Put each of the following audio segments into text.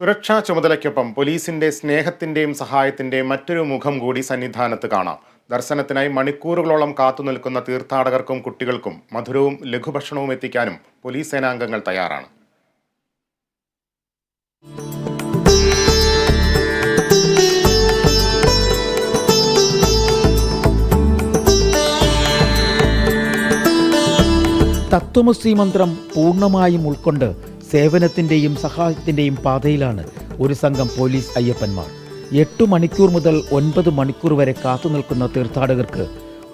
സുരക്ഷാ ചുമതലയ്ക്കൊപ്പം പോലീസിന്റെ സ്നേഹത്തിന്റെയും സഹായത്തിന്റെയും മറ്റൊരു മുഖം കൂടി സന്നിധാനത്ത് കാണാം. ദർശനത്തിനായി മണിക്കൂറുകളോളം കാത്തുനിൽക്കുന്ന തീർത്ഥാടകർക്കും കുട്ടികൾക്കും മധുരവും ലഘുഭക്ഷണവും എത്തിക്കാനും പോലീസ് സേനാംഗങ്ങൾ തയ്യാറാണ്. തത്വമസി മന്ത്രം പൂർണമായും ഉൾക്കൊണ്ട് സേവനത്തിന്റെയും സഹായത്തിന്റെയും പാതയിലാണ് ഒരു സംഘം പോലീസ് അയ്യപ്പന്മാർ. എട്ട് മണിക്കൂർ മുതൽ ഒൻപത് മണിക്കൂർ വരെ കാത്തുനിൽക്കുന്ന തീർത്ഥാടകർക്ക്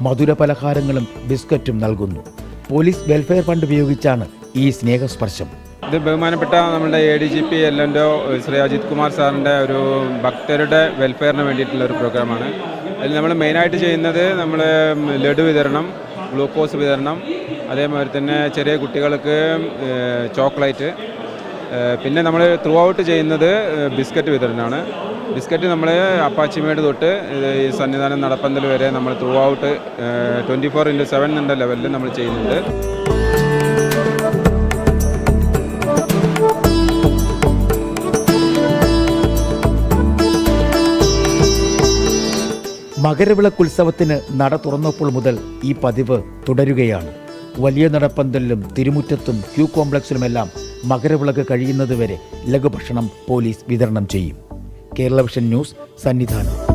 മധുര പലഹാരങ്ങളും ബിസ്ക്കറ്റും നൽകുന്നു. പോലീസ് വെൽഫെയർ ഫണ്ട് ഉപയോഗിച്ചാണ് ഈ സ്നേഹസ്പർശം. ഇത് ബഹുമാനപ്പെട്ട നമ്മുടെ A D G P L എന്റെ ശ്രീ അജിത് കുമാർ സാറിന്റെ ഒരു ഭക്തരുടെ വെൽഫെയറിന് വേണ്ടിയിട്ടുള്ള ഒരു പ്രോഗ്രാമാണ്. അതിൽ നമ്മൾ മെയിനായിട്ട് ചെയ്യുന്നത് നമ്മൾ ലഡു വിതരണം ഗ്ലൂക്കോസ് വിതരണം അതേമാതിരി തന്നെ ചെറിയ കുട്ടികൾക്ക് ചോക്ലേറ്റ് പിന്നെ നമ്മൾ ത്രൂ ഔട്ട് ചെയ്യുന്നത് ബിസ്ക്കറ്റ് വിതരണമാണ്. ബിസ്ക്കറ്റ് നമ്മൾ അപ്പാച്ചിമേട് തൊട്ട് ഈ സന്നിധാനം നടപ്പന്തൽ വരെ നമ്മൾ throughout twenty four into seven എന്ന ലെവലിൽ നമ്മൾ ചെയ്യുന്നുണ്ട്. മകരവിളക്കുത്സവത്തിന് നട തുറന്നപ്പോൾ മുതൽ ഈ പതിവ് തുടരുകയാണ്. വലിയ നടപ്പന്തലിലും തിരുമുറ്റത്തും ക്യൂ കോംപ്ലക്സിലുമെല്ലാം മകരവിളക്ക് കഴിയുന്നതുവരെ ലഘുഭക്ഷണം പോലീസ് വിതരണം ചെയ്യും. Kerala vision news Sannidhanam.